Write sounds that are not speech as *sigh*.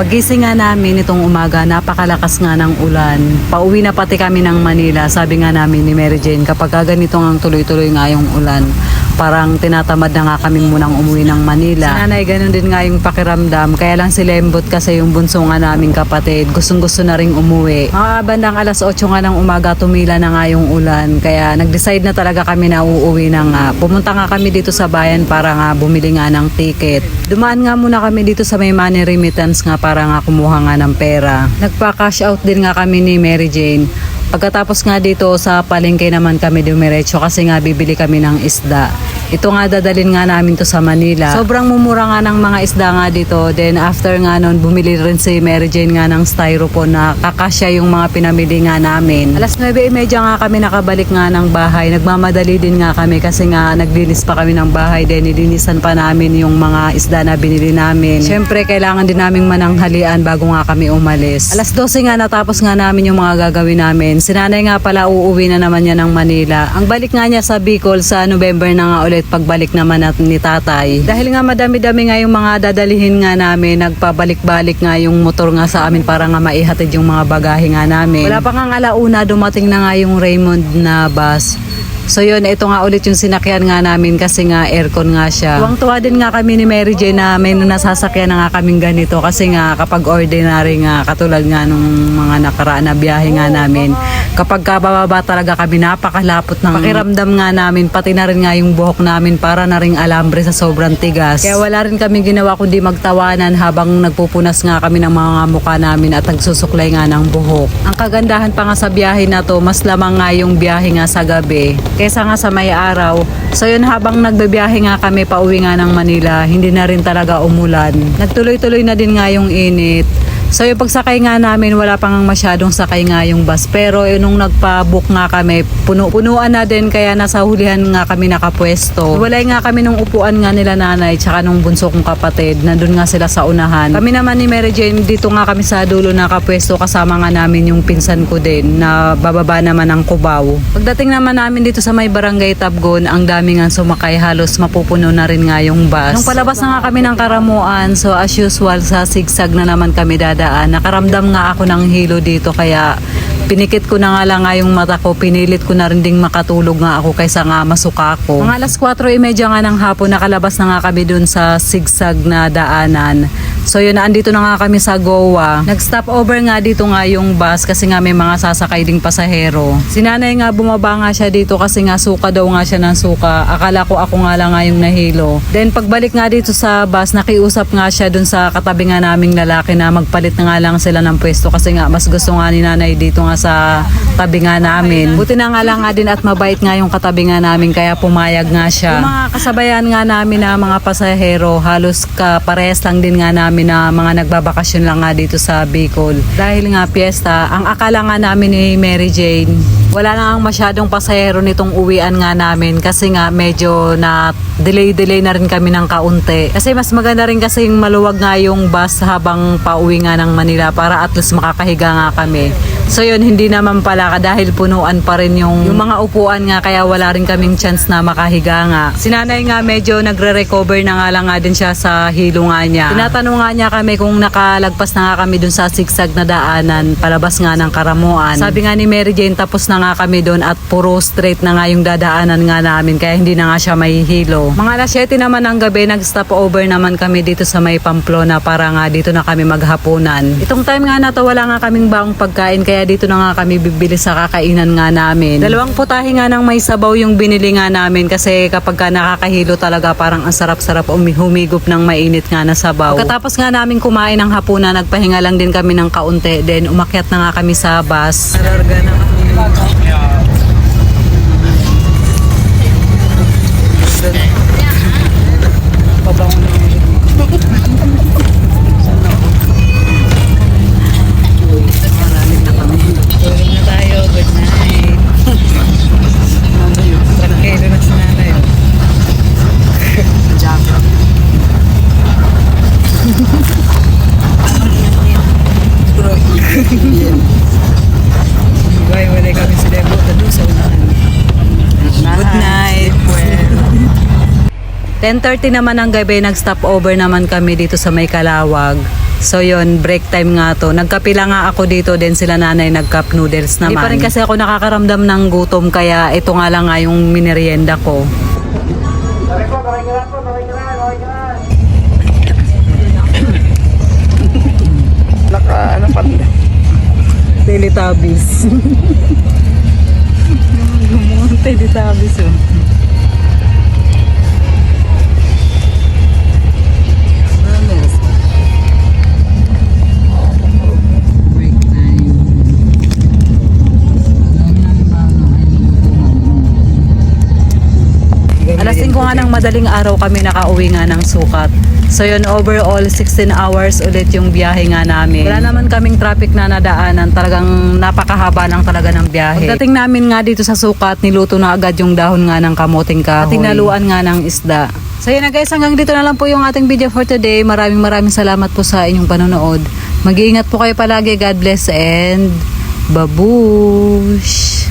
Pagising nga namin itong umaga, napakalakas nga ng ulan. Pauwi na pati kami ng Manila. Sabi nga namin ni Mary Jane, kapag ka ganito nga tuloy-tuloy nga yung ulan, parang tinatamad na nga kami munang umuwi ng Manila. Si nanay, ganun din nga yung pakiramdam. Kaya lang si Lembot kasi yung bunso nga naming kapatid. Gustong gusto na ring umuwi. Mga bandang alas 8 nga ng umaga, tumila na nga yung ulan. Kaya nag-decide na talaga kami na uuwi na nga. Pumunta nga kami dito sa bayan para nga bumili nga ng ticket. Dumaan nga muna kami dito sa may money remittance nga para nga kumuha nga ng pera. Nagpa-cash out din nga kami ni Mary Jane. Pagkatapos nga dito sa palengke naman kami dumiretso kasi nga bibili kami ng isda. Ito nga dadalin nga namin to sa Manila. Sobrang mumura nga ng mga isda nga dito. Then after nga nun, bumili rin si Mary Jane nga ng styrofoam na kakasya yung mga pinamili nga namin. Alas 9.30 nga kami nakabalik nga ng bahay. Nagmamadali din nga kami kasi nga naglinis pa kami ng bahay. Then nilinisan pa namin yung mga isda na binili namin. Siyempre kailangan din naming mananghalian bago nga kami umalis. Alas 12 nga natapos nga namin yung mga gagawin namin. Si nanay nga pala uuwi na naman niya ng Manila. Ang balik nga niya sa Bicol sa November na nga ulit pagbalik naman at ni tatay. Dahil nga madami-dami nga yung mga dadalihin nga namin, nagpabalik-balik nga yung motor nga sa amin para nga maihatid yung mga bagahe nga namin. Wala pa nga alauna, dumating na nga yung Raymond na bus. So yun, ito nga ulit yung sinakyan nga namin kasi nga aircon nga siya. Tuwang-tuwa din nga kami ni Mary Jane na may nasasakyan na nga kaming ganito kasi nga kapag ordinary nga katulad nga nung mga nakaraan na biyahe nga namin. Kapag kabababa talaga kami napakalapot ng pakiramdam nga namin pati na rin nga yung buhok namin para na ring alambre sa sobrang tigas. Kaya wala rin kami ginawa kundi magtawanan habang nagpupunas nga kami ng mga mukha namin at nagsusuklay nga ng buhok. Ang kagandahan pa nga sa biyahe na to, mas lamang nga yung biyahe nga sa gabi kesa nga sa may araw. So yun habang nagbebiyahe nga kami pauwi nga ng Manila, hindi na rin talaga umulan. Nagtuloy-tuloy na din nga yung init. So yung pagsakay nga namin, wala pang masyadong sakay nga yung bus. Pero yun, nung nagpa-book nga kami, puno-punuan na din kaya nasa hulihan nga kami nakapwesto. Walay nga kami nung upuan nga nila nanay tsaka nung bunso kong kapatid. Nandun nga sila sa unahan. Kami naman ni Mary Jane, dito nga kami sa dulo nakapwesto kasama nga namin yung pinsan ko din na bababa naman ng Cubao. Pagdating naman namin dito sa may barangay Tabgon, ang dami nga sumakay halos mapupuno na rin nga yung bus. Nung palabas na nga kami ng Karamuan, so as usual sa sigsag na naman kami dadaan. Nakaramdam nga ako ng hilo dito kaya pinikit ko na nga lang nga yung mata ko, pinilit ko na rin ding makatulog nga ako kaysa nga masuka ako. Mga alas 4.30 nga ng hapon, nakalabas na nga kami dun sa sigsag na daanan. So yun, andito na nga kami sa Goa. Nag-stop over nga dito nga yung bus kasi nga may mga sasakay ding pasahero. Si nanay nga bumaba nga siya dito kasi nga suka daw nga siya ng suka. Akala ko ako nga lang nga yung nahilo. Then pagbalik nga dito sa bus, nakiusap nga siya dun sa katabi nga naming lalaki na magpalit na nga lang sila ng pwesto kasi nga mas gusto nga ni nanay dito nga sa tabi nga namin. Buti na nga lang nga din at mabait nga yung katabi nga namin kaya pumayag nga siya. Yung mga kasabayan nga namin na mga pasahero, halos ka parehas lang din nga namin na mga nagbabakasyon lang nga dito sa Bicol. Dahil nga piyesta, ang akala nga namin ni Mary Jane, wala na ang masyadong pasahero nitong uwian nga namin kasi nga medyo na delay-delay na rin kami ng kaunti. Kasi mas maganda rin kasi yung maluwag nga yung bus habang pauwi nga ng Manila para at least makakahiga nga kami. So yun, hindi naman pala dahil punuan pa rin yung, yung mga upuan nga kaya wala rin kaming chance na makahiga nga. Si nanay nga medyo nagre-recover na nga lang nga din siya sa hilo nga niya. Tinatanong nga niya kami kung nakalagpas na nga kami dun sa sigsag na daanan palabas nga ng Karamuan. Sabi nga ni Mary Jane tapos na nga kami dun at puro straight na nga yung dadaanan nga namin kaya hindi na nga siya may. Mga alas 7 naman ng gabi nag-stop over naman kami dito sa may Pamplona para nga dito na kami maghapunan. Itong time nga na to wala nga kaming baong pagkain kaya dito na nga kami bibili sa kakainan nga namin. Dalawang putahe nga ng may sabaw yung binili nga namin kasi kapag ka nakakahilo talaga parang ang sarap-sarap umi- humigop ng mainit nga na sabaw. Pagkatapos nga namin kumain ng hapunan, nagpahinga lang din kami ng kaunti. Then umakyat na nga kami sa bus. Nararga na Tulog 你好10.30 naman ng gabi, nag-stop over naman kami dito sa may Kalawag. So yon break time nga to. Nagkape lang nga ako dito din sila nanay nag-cup noodles naman. Hindi pa rin kasi ako nakakaramdam ng gutom kaya ito nga lang nga yung minerienda ko. Naka, ano pa Teletubbies. *laughs* Teletubbies oh. Nga ng madaling araw kami nakauwi nga ng sukat. So yun, overall 16 hours ulit yung biyahe nga namin. Wala naman kaming traffic na nadaanan. Talagang napakahaba lang talaga ng biyahe. Pagdating namin nga dito sa sukat, niluto na agad yung dahon nga ng kamuting kahoy. At tinaluan nga ng isda. So yun na guys, hanggang dito na lang po yung ating video for today. Maraming maraming salamat po sa inyong panonood. Mag-iingat po kayo palagi. God bless and babush!